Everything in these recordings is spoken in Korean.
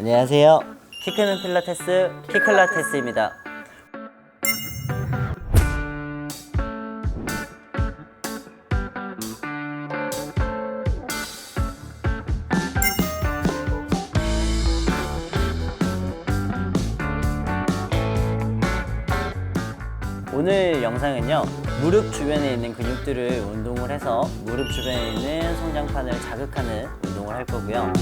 안녕하세요. 키 크는 필라테스 키클라테스입니다. 오늘 영상은요 무릎 주변에 있는 근육들을 운동을 해서 무릎 주변에 있는 성장판을 자극하는 운동을 할 거고요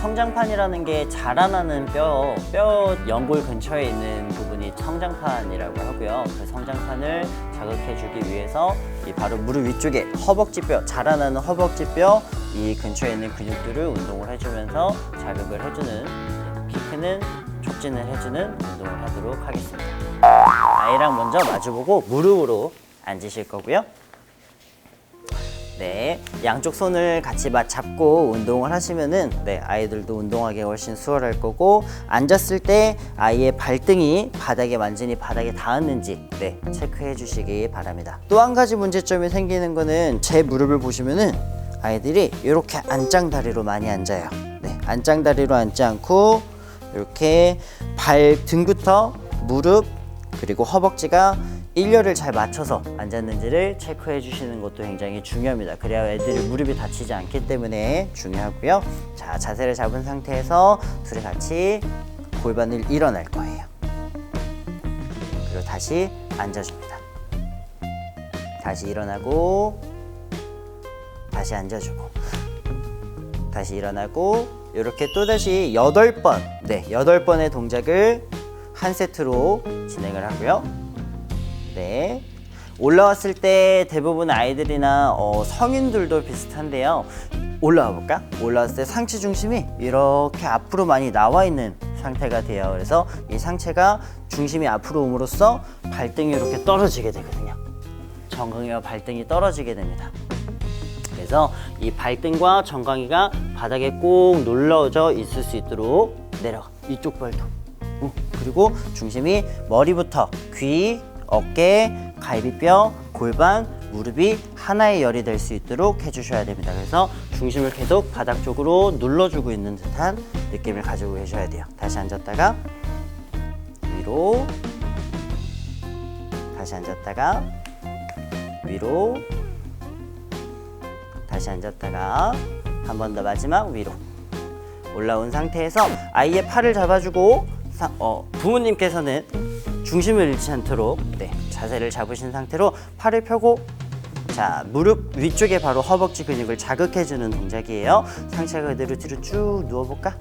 성장판이라는 게 자라나는 뼈, 뼈 연골 근처에 있는 부분이 성장판이라고 하고요. 그 성장판을 자극해주기 위해서 이 바로 무릎 위쪽에 허벅지 뼈, 자라나는 허벅지 뼈 이 근처에 있는 근육들을 운동을 해주면서 자극을 해주는 키 크는 촉진을 해주는 운동을 하도록 하겠습니다. 아이랑 먼저 마주보고 무릎으로 앉으실 거고요. 네, 양쪽 손을 같이 맞 잡고 운동을 하시면은 네, 아이들도 운동하기 훨씬 수월할 거고 앉았을 때 아이의 발등이 바닥에 완전히 바닥에 닿았는지 네, 체크해 주시기 바랍니다. 또 한 가지 문제점이 생기는 거는 제 무릎을 보시면은 아이들이 이렇게 안짱다리로 많이 앉아요. 네, 안짱다리로 앉지 않고 이렇게 발 등부터 무릎 그리고 허벅지가 일렬을 잘 맞춰서 앉았는지를 체크해 주시는 것도 굉장히 중요합니다. 그래야 애들이 무릎이 다치지 않기 때문에 중요하고요. 자, 자세를 잡은 상태에서 둘이 같이 골반을 일어날 거예요. 그리고 다시 앉아줍니다. 다시 일어나고 다시 앉아주고 다시 일어나고 이렇게 또 다시 여덟 번, 네, 여덟 번의 동작을 한 세트로 진행을 하고요. 네. 올라왔을 때 대부분 아이들이나 어, 성인들도 비슷한데요. 올라와 볼까? 올라왔을 때 상체 중심이 이렇게 앞으로 많이 나와 있는 상태가 돼요. 그래서 이 상체가 중심이 앞으로 옴으로써 발등이 이렇게 떨어지게 되거든요. 정강이와 발등이 떨어지게 됩니다. 그래서 이 발등과 정강이가 바닥에 꼭 눌러져 있을 수 있도록 내려가 이쪽 발도 어, 그리고 중심이 머리부터 귀, 어깨, 갈비뼈, 골반, 무릎이 하나의 열이 될 수 있도록 해주셔야 됩니다. 그래서 중심을 계속 바닥 쪽으로 눌러주고 있는 듯한 느낌을 가지고 계셔야 돼요. 다시 앉았다가 위로 다시 앉았다가 위로 다시 앉았다가 한 번 더 마지막 위로 올라온 상태에서 아이의 팔을 잡아주고 사- 어, 부모님께서는 중심을 잃지 않도록 네, 자세를 잡으신 상태로 팔을 펴고 자 무릎 위쪽에 바로 허벅지 근육을 자극해주는 동작이에요. 상체가 그대로 뒤로 쭉 누워볼까?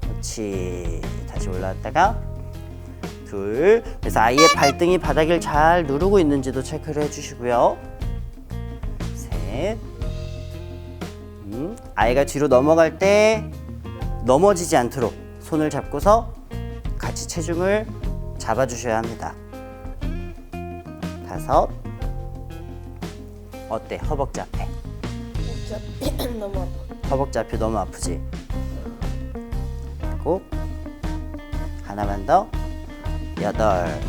그렇지. 다시 올라왔다가 둘. 그래서 아이의 발등이 바닥을 잘 누르고 있는지도 체크를 해주시고요. 셋. 음, 아이가 뒤로 넘어갈 때 넘어지지 않도록 손을 잡고서 같이 체중을 잡아주셔야 합니다. 다섯. 어때? 허벅지 앞에. 진짜 너무 아파. 허벅지 앞이 너무 아프지? 일곱. 하나만 더. 여덟.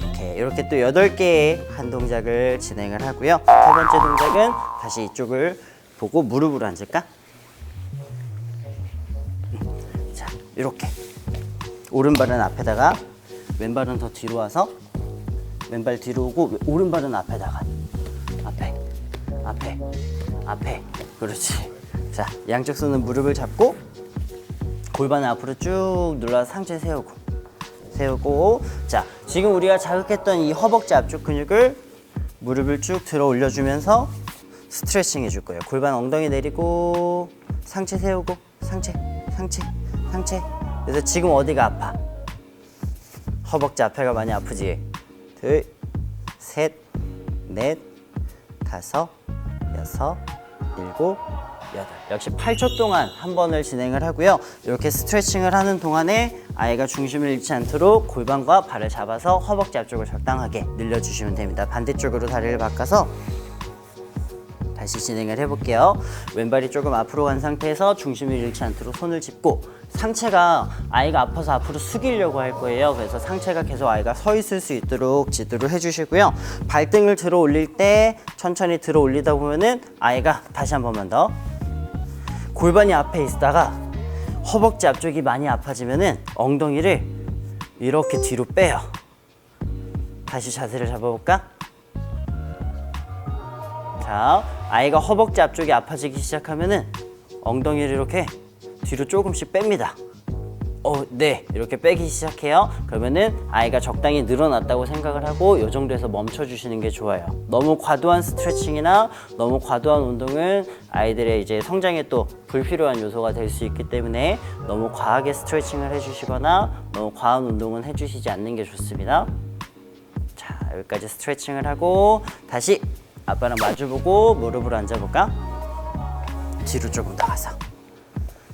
이렇게 이렇게 또 여덟 개의 한 동작을 진행을 하고요. 세 번째 동작은 다시 이쪽을 보고 무릎으로 앉을까? 자, 이렇게 오른발은 앞에다가 왼발은 더 뒤로 와서 왼발 뒤로 오고 오른발은 앞에다가. 앞에 앞에 앞에. 그렇지. 자 양쪽 손은 무릎을 잡고 골반을 앞으로 쭉 눌러서 상체 세우고 세우고. 자 지금 우리가 자극했던 이 허벅지 앞쪽 근육을 무릎을 쭉 들어 올려주면서 스트레칭 해줄 거예요. 골반 엉덩이 내리고 상체 세우고 상체 상체 상체 그래서 지금 어디가 아파? 허벅지 앞에가 많이 아프지? 둘 셋 넷 다섯 여섯 일곱 여덟. 역시 8초 동안 한 번을 진행을 하고요. 이렇게 스트레칭을 하는 동안에 아이가 중심을 잃지 않도록 골반과 발을 잡아서 허벅지 앞쪽을 적당하게 늘려주시면 됩니다. 반대쪽으로 다리를 바꿔서 다시 진행을 해볼게요. 왼발이 조금 앞으로 간 상태에서 중심을 잃지 않도록 손을 짚고 상체가 아이가 아파서 앞으로 숙이려고 할 거예요. 그래서 상체가 계속 아이가 서 있을 수 있도록 지도를 해주시고요. 발등을 들어 올릴 때 천천히 들어 올리다 보면은 아이가 다시 한 번만 더 골반이 앞에 있다가 허벅지 앞쪽이 많이 아파지면은 엉덩이를 이렇게 뒤로 빼요. 다시 자세를 잡아볼까? 자, 아이가 허벅지 앞쪽이 아파지기 시작하면은 엉덩이를 이렇게 뒤로 조금씩 뺍니다. 어, 네. 이렇게 빼기 시작해요. 그러면은 아이가 적당히 늘어났다고 생각을 하고 이 정도에서 멈춰 주시는 게 좋아요. 너무 과도한 스트레칭이나 너무 과도한 운동은 아이들의 이제 성장에 또 불필요한 요소가 될 수 있기 때문에 너무 과하게 스트레칭을 해 주시거나 너무 과한 운동은 해 주시지 않는 게 좋습니다. 자, 여기까지 스트레칭을 하고 다시 아빠랑 마주보고 무릎을 앉아볼까? 뒤로 조금 더 가서.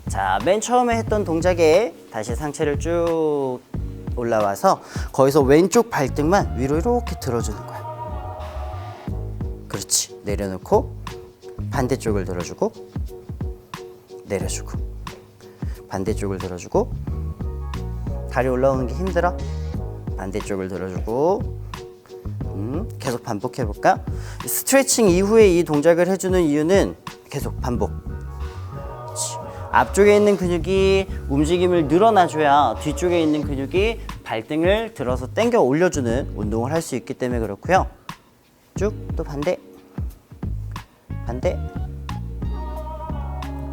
자, 맨 처음에 했던 동작에 다시 상체를 쭉 올라와서 거기서 왼쪽 발등만 위로 이렇게 들어주는 거야. 그렇지. 내려놓고 반대쪽을 들어주고 내려주고 반대쪽을 들어주고 다리 올라오는 게 힘들어? 반대쪽을 들어주고 음, 계속 반복해 볼까? 스트레칭 이후에 이 동작을 해주는 이유는 계속 반복. 앞쪽에 있는 근육이 움직임을 늘어나줘야 뒤쪽에 있는 근육이 발등을 들어서 당겨 올려주는 운동을 할 수 있기 때문에 그렇고요. 쭉 또 반대, 반대.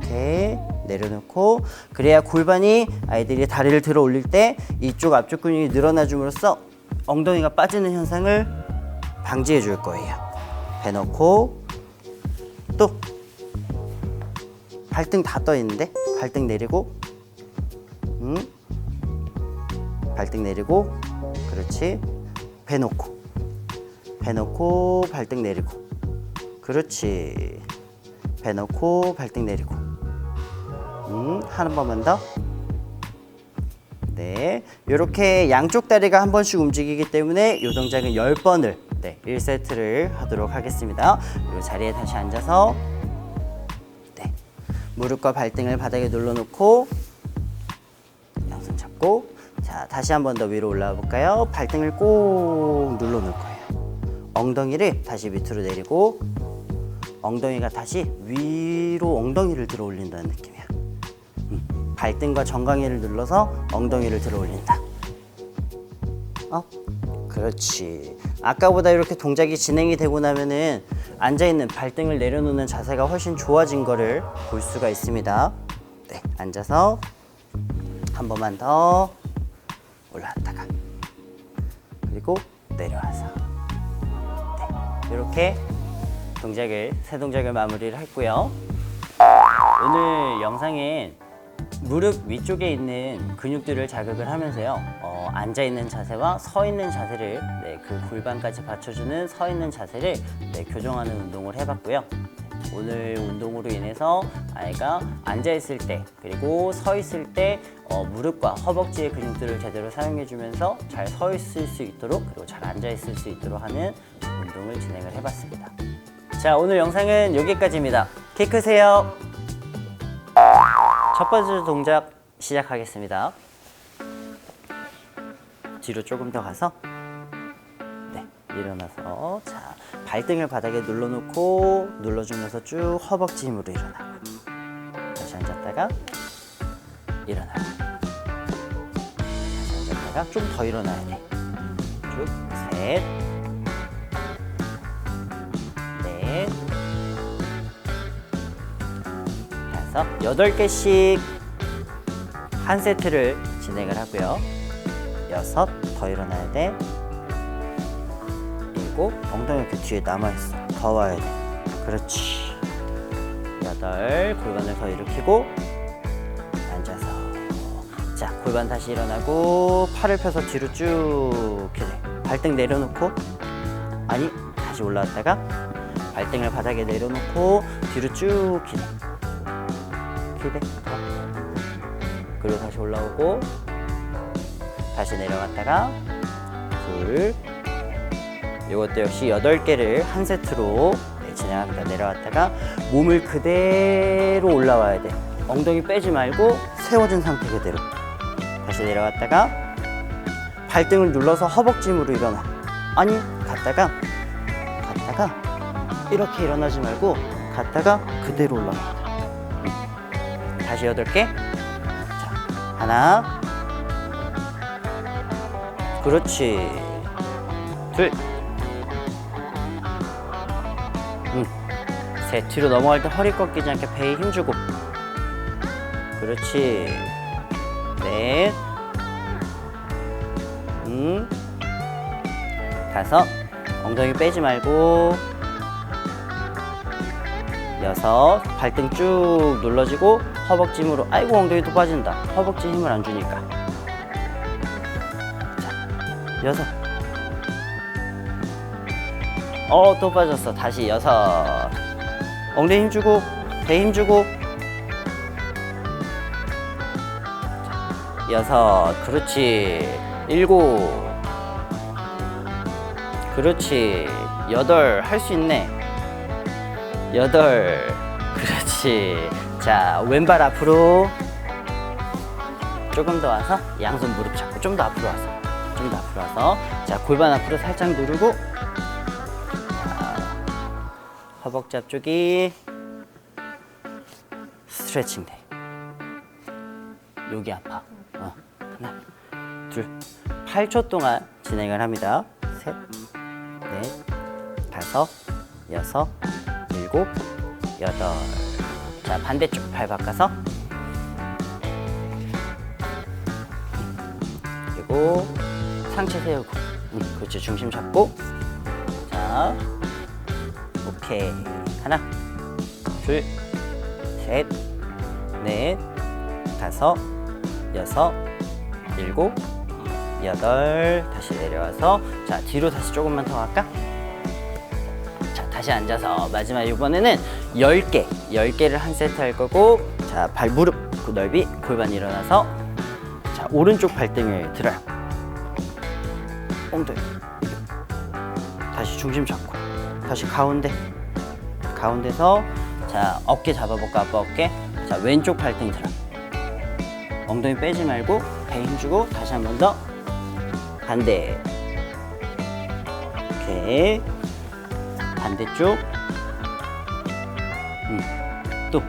이렇게 내려놓고 그래야 골반이 아이들이 다리를 들어 올릴 때 이쪽 앞쪽 근육이 늘어나줌으로써 엉덩이가 빠지는 현상을 방지해 줄 거예요. 배 넣고 또 발등 다 떠 있는데? 발등 내리고 음 발등 내리고 그렇지. 배 놓고 배 놓고 발등 내리고 그렇지. 배 놓고 발등 내리고 음한 번만 더 네, 이렇게 양쪽 다리가 한 번씩 움직이기 때문에 이 동작은 10번을 네, 1세트를 하도록 하겠습니다. 그리고 자리에 다시 앉아서 네, 무릎과 발등을 바닥에 눌러놓고 양손 잡고 자 다시 한 번 더 위로 올라와 볼까요? 발등을 꼭 눌러놓을 거예요. 엉덩이를 다시 밑으로 내리고 엉덩이가 다시 위로 엉덩이를 들어 올린다는 느낌이야. 음, 발등과 정강이를 눌러서 엉덩이를 들어 올린다. 어? 그렇지. 아까보다 이렇게 동작이 진행이 되고 나면은 앉아 있는 발등을 내려놓는 자세가 훨씬 좋아진 거를 볼 수가 있습니다. 네, 앉아서 한 번만 더 올라왔다가 그리고 내려와서 네, 이렇게 동작을 세 동작을 마무리를 했고요. 오늘 영상엔 무릎 위쪽에 있는 근육들을 자극을 하면서요. 어, 앉아 있는 자세와 서 있는 자세를 네, 그 골반까지 받쳐주는 서 있는 자세를 네, 교정하는 운동을 해봤고요. 오늘 운동으로 인해서 아이가 앉아 있을 때 그리고 서 있을 때 어, 무릎과 허벅지의 근육들을 제대로 사용해 주면서 잘 서 있을 수 있도록 그리고 잘 앉아 있을 수 있도록 하는 운동을 진행을 해봤습니다. 자 오늘 영상은 여기까지입니다. 키 크세요. 첫 번째 동작 시작하겠습니다. 뒤로 조금 더 가서 네 일어나서 자 발등을 바닥에 눌러놓고 눌러주면서 쭉 허벅지 힘으로 일어나고 다시 앉았다가 일어나고 다시 앉았다가 좀 더 일어나야 돼. 쭉 셋, 넷, 다섯, 여덟 개씩 한 세트를 진행을 하고요. 여섯, 더 일어나야 돼. 일곱, 엉덩이 이렇게 뒤에 남아있어. 더 와야 돼. 그렇지. 여덟, 골반을 더 일으키고, 앉아서. 자, 골반 다시 일어나고, 팔을 펴서 뒤로 쭉 기대. 발등 내려놓고, 아니, 다시 올라왔다가, 발등을 바닥에 내려놓고, 뒤로 쭉 기대. 기대. 더. 그리고 다시 올라오고, 다시 내려갔다가, 둘, 이것도 역시 8개를 한 세트로 네, 진행합니다. 내려왔다가 몸을 그대로 올라와야 돼. 엉덩이 빼지 말고 세워진 상태 그대로. 다시 내려갔다가 발등을 눌러서 허벅지으로 일어나. 아니, 갔다가 갔다가 이렇게 일어나지 말고 갔다가 그대로 올라갑니 다. 음. 다시 여덟 개. 자, 하나. 그렇지. 둘. 음. 셋. 뒤로 넘어갈 때 허리 꺾이지 않게 배에 힘주고. 그렇지. 넷. 음. 다섯. 엉덩이 빼지 말고. 여섯. 발등 쭉 눌러지고 허벅지 힘으로. 아이고 엉덩이 또 빠진다. 허벅지 힘을 안 주니까. 자, 여섯. 어, 또 빠졌어. 다시 여섯. 엉덩이 힘 주고, 배 힘 주고. 자, 여섯. 그렇지. 일곱. 그렇지. 여덟. 할 수 있네. 여덟. 그렇지. 자, 왼발 앞으로. 조금 더 와서 양손 무릎 잡고 좀 더 앞으로 와서. 좀 더 앞으로 와서. 자, 골반 앞으로 살짝 누르고. 허벅지 앞쪽이 스트레칭 돼. 여기 아파. 어. 하나, 둘, 8초 동안 진행을 합니다. 셋, 넷, 다섯, 여섯, 일곱, 여덟. 자, 반대쪽 발 바꿔서. 그리고 상체 세우고. 음, 그렇지. 중심 잡고. 자, 오케이. 하나, 둘, 셋, 넷, 다섯, 여섯, 일곱, 여덟. 다시 내려와서 자 뒤로 다시 조금만 더 갈까? 자 다시 앉아서 마지막 이번에는 10개, 10개를 한 세트 할 거고 자 발 무릎 그 넓이 골반 일어나서 자 오른쪽 발등을 들어요. 엉덩이. 다시 중심 잡고 다시 가운데 가운데서 자 어깨 잡아볼까 아빠 어깨? 자 왼쪽 발등 들어. 엉덩이 빼지 말고 배 힘주고 다시 한 번 더. 반대. 오케이 반대쪽 음, 또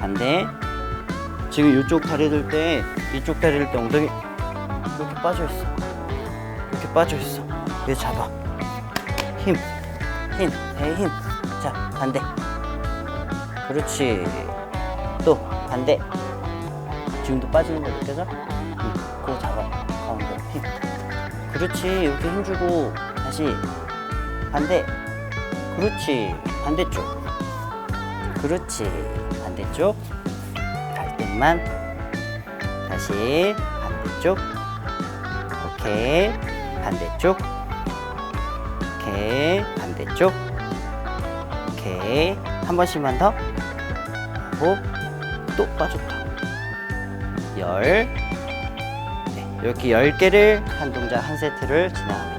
반대 지금 이쪽 다리 들 때 이쪽 다리 들 때 엉덩이 이렇게 빠져 있어 이렇게 빠져 있어 얘 잡아 힘, 힘. 자, 반대. 그렇지. 또 반대. 지금도 빠지는 거 느껴져? 응, 그거 잡아. 가운데 힘. 그렇지. 이렇게 힘주고 다시 반대. 그렇지. 반대쪽. 그렇지. 반대쪽. 발등만. 다시 반대쪽. 오케이. 반대쪽. 오케이 반대쪽 오케이 한 번씩만 더 하고 또 빠졌다 열 네, 이렇게 열 개를 한 동작 한 세트를 진행합니다